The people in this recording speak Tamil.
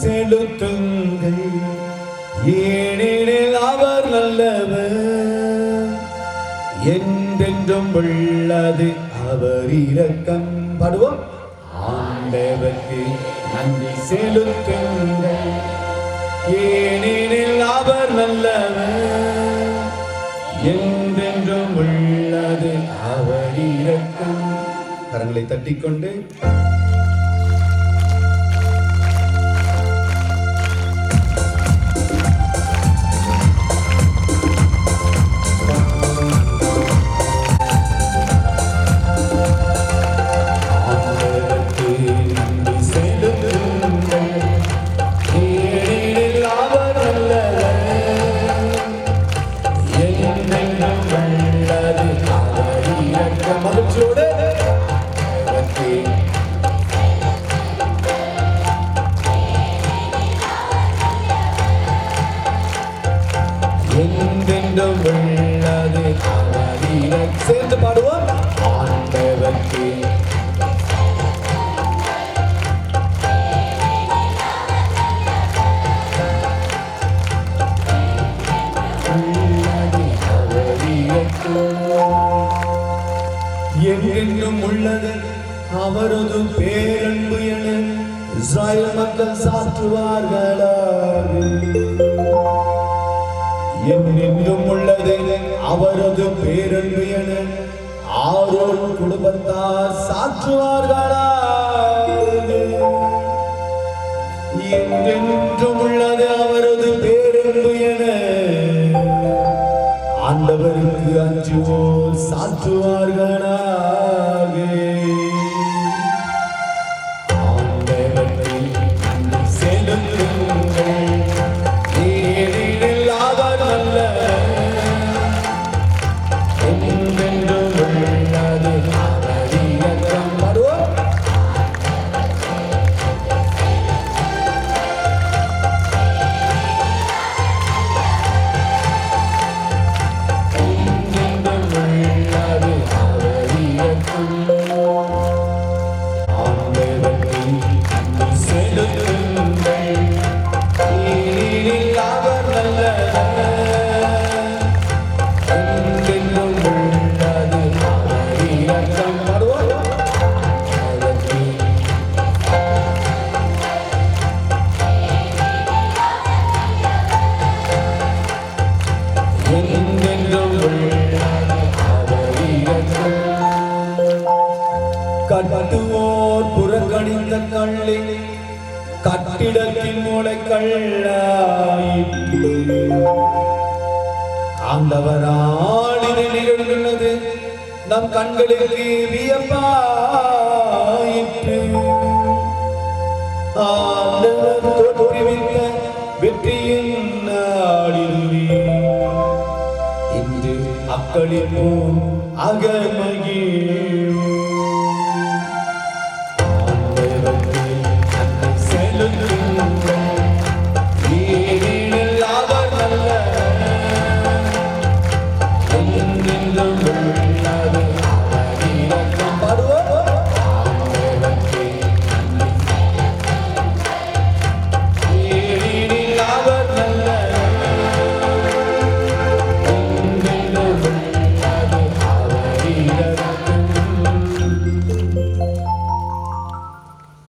செலுத்துங்கள். ஏனெனில் அவர் நல்லவர். என்றென்றும் உள்ளது அவர் இரக்கம். படுவோம். ஆண்டவருக்கு நன்றி செலுத்துங்கள். ஏனெனில் அவர் நல்லவர். என்றென்றும் உள்ளது அவர் இரக்கம். கரங்களை தட்டிக்கொண்டு என்றென்றும் உள்ளது அவர் சேர்ந்து பாடுவோம். ஆண்டவர்க்கு. என்றென்றும் உள்ளது அவரது பேரன்பு என இஸ்ராயல் மக்கள் சாற்றுவார்களாக. என்றென்றும் உள்ளது அவரது பேரன்பு என ஆரோன் குடும்பத்தார் சாற்றுவார்களா? என்றென்றும் உள்ளது அவரது பேரன்பு என ஆண்டவருக்கு அஞ்சுவோர் சாற்றுவார்களாக. கட்டிடத்தின் மூளை ஆண்டவரால் இது நிகழ்ந்துள்ளது நம் கண்களுக்கு வியப்பாயிற்று. ஆண்டவர் தோற்றுவித்த வெற்றியின் நாளிலே. இன்று அக்களிப்போம் அகமகிழ்வோம்